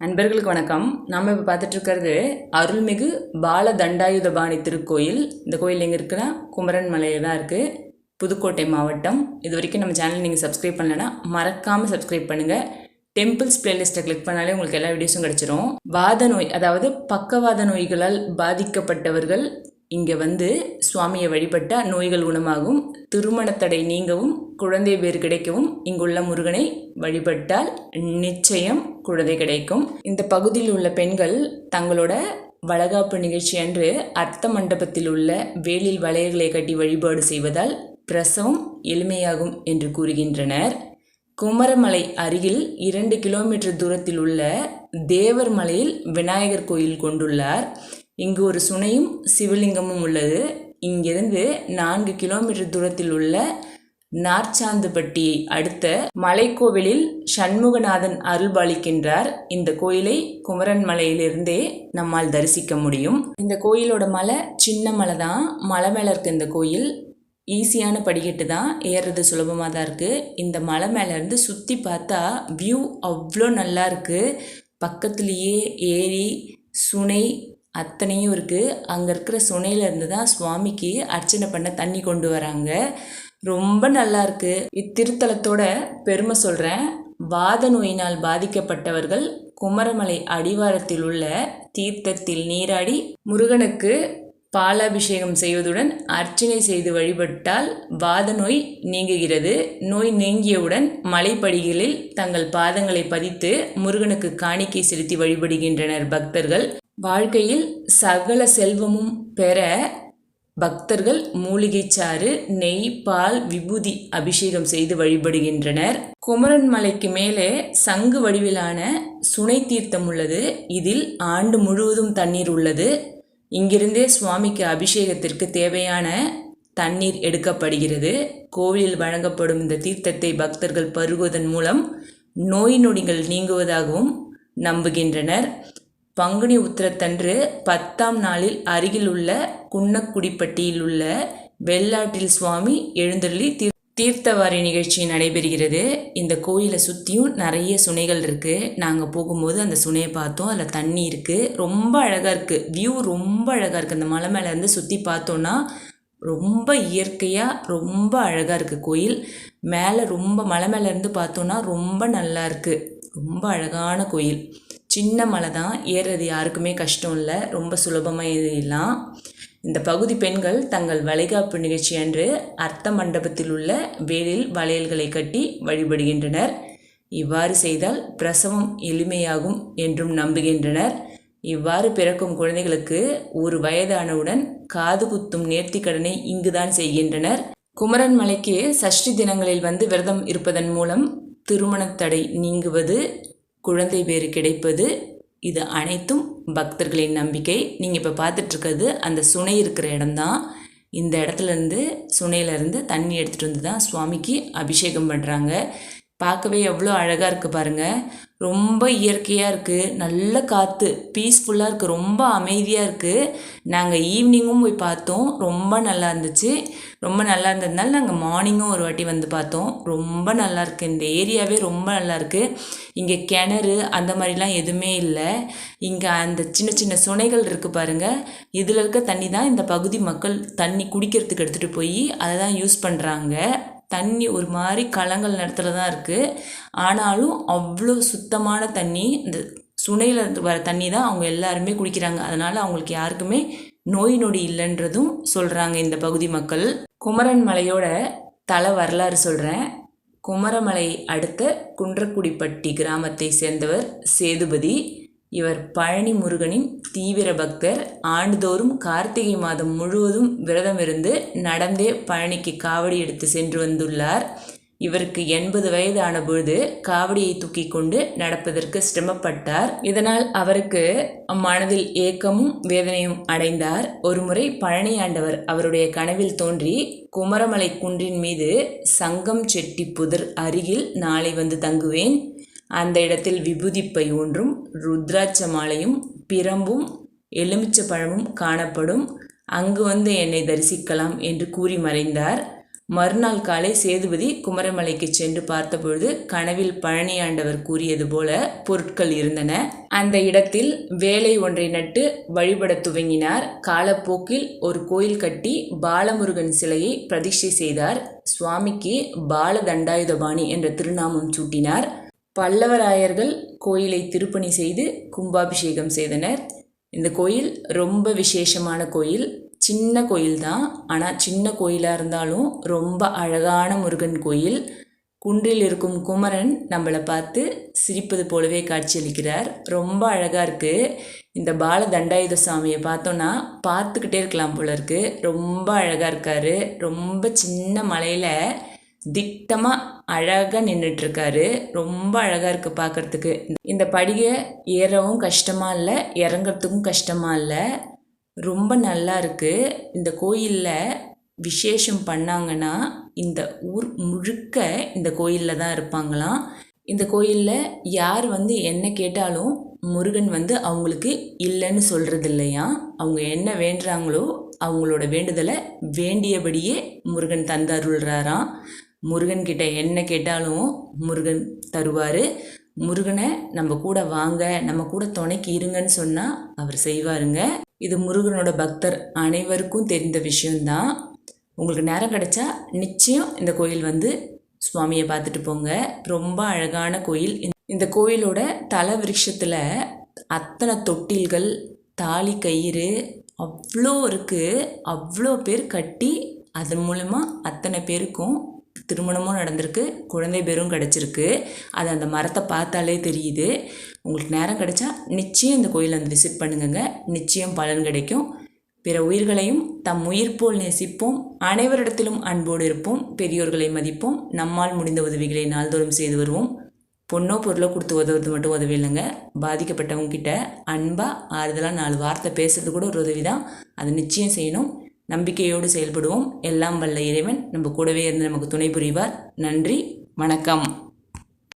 நண்பர்களுக்கு வணக்கம். நம்ம இப்போ பார்த்துட்டு இருக்கிறது அருள்மிகு பால தண்டாயுதபாணி திருக்கோயில். இந்த கோயில் எங்கே இருக்குன்னா குமரன் மலையில் தான் இருக்குது புதுக்கோட்டை மாவட்டம். இது வரைக்கும் நம்ம சேனல் நீங்கள் சப்ஸ்கிரைப் பண்ணலைன்னா மறக்காமல் சப்ஸ்கிரைப் பண்ணுங்கள் டெம்பிள்ஸ் பிளேலிஸ்ட்டை கிளிக் பண்ணாலே உங்களுக்கு எல்லா வீடியோஸும் கிடச்சிரும். வாத நோய் அதாவது பக்கவாத நோய்களால் பாதிக்கப்பட்டவர்கள் இங்கே வந்து சுவாமியை வழிபட்ட நோய்கள் குணமாகும். திருமணத்தடை நீங்கவும் குழந்தை பேர் கிடைக்கவும் இங்குள்ள முருகனை வழிபட்டால் நிச்சயம் குழந்தை கிடைக்கும். இந்த பகுதியில் உள்ள பெண்கள் தங்களோட வளகாப்பு நிகழ்ச்சி அன்று அர்த்த மண்டபத்தில் உள்ள வேலில் வளையல்களை கட்டி வழிபாடு செய்வதால் பிரசவம் எளிமையாகும் என்று கூறுகின்றனர். குமரமலை அருகில் இரண்டு கிலோமீட்டர் தூரத்தில் உள்ள தேவர் மலையில் விநாயகர் கோயில் கொண்டுள்ளார். இங்கு ஒரு சுனையும் சிவலிங்கமும் உள்ளது. இங்கிருந்து நான்கு கிலோமீட்டர் தூரத்தில் உள்ள நார்ச்சாந்துப்பட்டியை அடுத்த மலைக்கோவிலில் சண்முகநாதன் அருள்பாலிக்கின்றார். இந்த கோயிலை குமரன் மலையிலிருந்தே நம்மால் தரிசிக்க முடியும். இந்த கோயிலோட மலை சின்ன மலை தான். மலை மேலே இருக்க இந்த கோயில் ஈஸியான படிக்கட்டு தான். ஏறுறது சுலபமாக தான் இருக்குது இந்த மலை மேலேருந்து சுற்றி பார்த்தா வியூ அவ்வளோ நல்லா இருக்குது பக்கத்துலேயே ஏரி சுனை அத்தனையும் இருக்குது அங்கே இருக்கிற சுனையிலேருந்து தான் சுவாமிக்கு அர்ச்சனை பண்ண தண்ணி கொண்டு வராங்க. ரொம்ப நல்லா இருக்கு. இத்திருத்தலத்தோட பெருமை சொல்கிறேன் வாத நோயினால் பாதிக்கப்பட்டவர்கள் குமரமலை அடிவாரத்தில் உள்ள தீர்த்தத்தில் நீராடி முருகனுக்கு பாலாபிஷேகம் செய்வதுடன் அர்ச்சனை செய்து வழிபட்டால் வாத நோய் நீங்குகிறது. நோய் நீங்கியவுடன் மலைப்படிகளில் தங்கள் பாதங்களை பதித்து முருகனுக்கு காணிக்கை செலுத்தி வழிபடுகின்றனர் பக்தர்கள். வாழ்க்கையில் சகல செல்வமும் பெற பக்தர்கள் மூலிகை சாறு நெய் பால் விபூதி அபிஷேகம் செய்து வழிபடுகின்றனர். குமரன் மலைக்கு மேலே சங்கு வடிவிலான சுனை தீர்த்தம் உள்ளது. இதில் ஆண்டு முழுவதும் தண்ணீர் உள்ளது. இங்கிருந்தே சுவாமிக்கு அபிஷேகத்திற்கு தேவையான தண்ணீர் எடுக்கப்படுகிறது. கோவிலில் வழங்கப்படும் இந்த தீர்த்தத்தை பக்தர்கள் பருகுவதன் மூலம் நோய் நொடிகள் நீங்குவதாகவும் நம்புகின்றனர். பங்குனி உத்திரத்தன்று பத்தாம் நாளில் அருகில் உள்ள குன்னக்குடிப்பட்டியில் உள்ள வெள்ளாட்டில் சுவாமி எழுந்தருளி தீர் தீர்த்தவாரி நிகழ்ச்சி நடைபெறுகிறது. இந்த கோயிலை சுற்றியும் நிறைய சுனைகள் இருக்குது நாங்கள் போகும்போது அந்த சுனையை பார்த்தோம். அதில் தண்ணி இருக்குது ரொம்ப அழகாக இருக்குது வியூ ரொம்ப அழகாக இருக்குது அந்த மலை மேலேருந்து சுற்றி பார்த்தோன்னா ரொம்ப இயற்கையாக ரொம்ப அழகாக இருக்குது கோயில். மேலே ரொம்ப மலை மேலேருந்து பார்த்தோன்னா ரொம்ப நல்லா இருக்குது ரொம்ப அழகான கோயில். சின்ன மலை தான் ஏறுறது யாருக்குமே கஷ்டம் இல்லை. ரொம்ப சுலபமாக ஏறிடலாம். இந்த பகுதி பெண்கள் தங்கள் வளைகாப்பு நிகழ்ச்சி அன்று அர்த்த மண்டபத்தில் உள்ள வேலில் வளையல்களை கட்டி வழிபடுகின்றனர். இவ்வாறு செய்தால் பிரசவம் எளிமையாகும் என்றும் நம்புகின்றனர். இவ்வாறு பிறக்கும் குழந்தைகளுக்கு ஒரு வயதானவுடன் காது குத்தும் நேர்த்திக்கடனை இங்குதான் செய்கின்றனர். குமரன் மலைக்கு சஷ்டி தினங்களில் வந்து விரதம் இருப்பதன் மூலம் திருமணத்தடை நீங்குவது குழந்தை பேறு கிடைப்பது. இது அனைத்தும் பக்தர்களின் நம்பிக்கை. நீங்கள் இப்போ பார்த்துட்ருக்கிறது அந்த சுனை இருக்கிற இடம்தான். இந்த இடத்துலேருந்து சுனையிலேருந்து தண்ணி எடுத்துகிட்டு வந்து தான் சுவாமிக்கு அபிஷேகம் பண்ணுறாங்க பார்க்கவே எவ்வளோ அழகாக இருக்குது பாருங்கள் ரொம்ப இயற்கையாக இருக்குது நல்ல காற்று பீஸ்ஃபுல்லாக இருக்குது ரொம்ப அமைதியாக இருக்குது நாங்கள் ஈவினிங்கும் போய் பார்த்தோம். ரொம்ப நல்லா இருந்துச்சு. ரொம்ப நல்லா இருந்ததுனால நாங்கள் மார்னிங்கும் ஒரு வாட்டி வந்து பார்த்தோம். ரொம்ப நல்லா இருக்குது இந்த ஏரியாவே ரொம்ப நல்லா இருக்குது இங்கே கிணறு அந்த மாதிரிலாம் எதுவுமே இல்லை. இங்கே அந்த சின்ன சின்ன சுனைகள் இருக்குது பாருங்கள் இதில் இருக்க தண்ணி தான் இந்த பகுதி மக்கள் தண்ணி குடிக்கிறதுக்கு எடுத்துகிட்டு போய் அதை தான் யூஸ் பண்ணுறாங்க தண்ணி ஒரு மாதிரி கலங்கள் நேரத்தில் தான் இருக்குது ஆனாலும் அவ்வளோ சுத்தமான தண்ணி இந்த சுனையில் இருந்து வர தண்ணி தான் அவங்க எல்லாருமே குடிக்கிறாங்க. அதனால் அவங்களுக்கு யாருக்குமே நோய் நொடி இல்லைன்றதும் சொல்கிறாங்க இந்த பகுதி மக்கள். குமரன் மலையோட தலை வரலாறு சொல்கிறேன் குமரமலை அடுத்த குன்றக்குடிப்பட்டி கிராமத்தை சேர்ந்தவர் சேதுபதி. இவர் பழனி முருகனின் தீவிர பக்தர். ஆண்டுதோறும் கார்த்திகை மாதம் முழுவதும் விரதம் இருந்து நடந்தே பழனிக்கு காவடி எடுத்து சென்று வந்துள்ளார். இவருக்கு எண்பது வயது ஆனபொழுது காவடியை தூக்கி கொண்டு நடப்பதற்கு சிரமப்பட்டார். இதனால் அவருக்கு மனதில் ஏக்கமும் வேதனையும் அடைந்தார். ஒருமுறை பழனி ஆண்டவர் அவருடைய கனவில் தோன்றி குமரமலை குன்றின் மீது சங்கம் செட்டி புதர் அருகில் நாளை வந்து தங்குவேன். அந்த இடத்தில் விபூதிப்பை ஒன்றும் ருத்ராட்ச மாலையும் பிரம்பும் எலுமிச்ச பழமும் காணப்படும். அங்கு வந்து என்னை தரிசிக்கலாம் என்று கூறி மறைந்தார். மறுநாள் காலை சேதுபதி குமரமலைக்கு சென்று பார்த்தபொழுது கனவில் பழனியாண்டவர் கூறியது போல பொருட்கள் இருந்தன. அந்த இடத்தில் வேலை ஒன்றை நட்டு வழிபட துவங்கினார். காலப்போக்கில் ஒரு கோயில் கட்டி பாலமுருகன் சிலையை பிரதிஷ்டை செய்தார். சுவாமிக்கு பாலதண்டாயுதபாணி என்ற திருநாமம் சூட்டினார். பல்லவராயர்கள் கோயிலை திருப்பணி செய்து கும்பாபிஷேகம் செய்தனர். இந்த கோயில் ரொம்ப விசேஷமான கோயில். சின்ன கோயில் தான் ஆனால் சின்ன கோயிலாக இருந்தாலும் ரொம்ப அழகான முருகன் கோயில். குன்றில் இருக்கும் குமரன் நம்மளை பார்த்து சிரிப்பது போலவே காட்சியளிக்கிறார் ரொம்ப அழகாக இருக்குது இந்த பால தண்டாயுத சாமியை பார்த்தோன்னா பார்த்துக்கிட்டே இருக்கலாம் போல இருக்குது ரொம்ப அழகாக இருக்கார். ரொம்ப சின்ன மலையில் திட்டமாக அழகாக நின்றுட்டுருக்காரு ரொம்ப அழகாக இருக்குது பார்க்குறதுக்கு இந்த படியை ஏறவும் கஷ்டமாக இல்லை இறங்குறதுக்கும் கஷ்டமாக இல்லை. ரொம்ப நல்லா இருக்குது இந்த கோயிலில் விசேஷம் பண்ணாங்கன்னா இந்த ஊர் முழுக்க இந்த கோயிலில் தான் இருப்பாங்களாம். இந்த கோயிலில் யார் வந்து என்ன கேட்டாலும் முருகன் வந்து அவங்களுக்கு இல்லைன்னு சொல்கிறது இல்லையா அவங்க என்ன வேண்டுறாங்களோ அவங்களோட வேண்டுதலை வேண்டியபடியே முருகன் தந்தருள்றாராம் முருகன்கிட்ட என்ன கேட்டாலும் முருகன் தருவார். முருகனை நம்ம கூட வாங்க நம்ம கூட துணைக்கு இருங்கன்னு சொன்னால் அவர் செய்வாருங்க. இது முருகனோட பக்தர் அனைவருக்கும் தெரிந்த விஷயந்தான் உங்களுக்கு நேரம் கிடைச்சா நிச்சயம் இந்த கோயில் வந்து சுவாமியை பார்த்துட்டு போங்க. ரொம்ப அழகான கோயில். இந்த கோயிலோட தல விருட்சத்தில் அத்தனை தொட்டில்கள் தாலி கயிறு அவ்வளோ இருக்குது அவ்வளோ பேர் கட்டி அதன் மூலமாக அத்தனை பேருக்கும் திருமணமும் நடந்திருக்கு குழந்தை பேரும் கிடச்சிருக்கு. அது அந்த மரத்தை பார்த்தாலே தெரியுது. உங்களுக்கு நேரம் கிடைச்சா நிச்சயம் இந்த கோயிலை வந்து விசிட் பண்ணுங்கங்க. நிச்சயம் பலன் கிடைக்கும். பிற உயிர்களையும் தம் உயிர் போல் நேசிப்போம். அனைவரிடத்திலும் அன்போடு இருப்போம். பெரியோர்களை மதிப்போம். நம்மால் முடிந்த உதவிகளை நாள்தோறும் செய்து வருவோம். பொண்ணோ பொருளோ கொடுத்து உதவுறது மட்டும் உதவி இல்லைங்க. பாதிக்கப்பட்டவங்க கிட்ட அன்பாக ஆறுதலாக நாலு வார்த்தை பேசுறது கூட ஒரு உதவி தான் அதை நிச்சயம் செய்யணும். நம்பிக்கையோடு செயல்படுவோம். எல்லாம் வல்ல இறைவன் நம்ம கூடவே இருந்து நமக்கு துணை புரிவார். நன்றி வணக்கம்.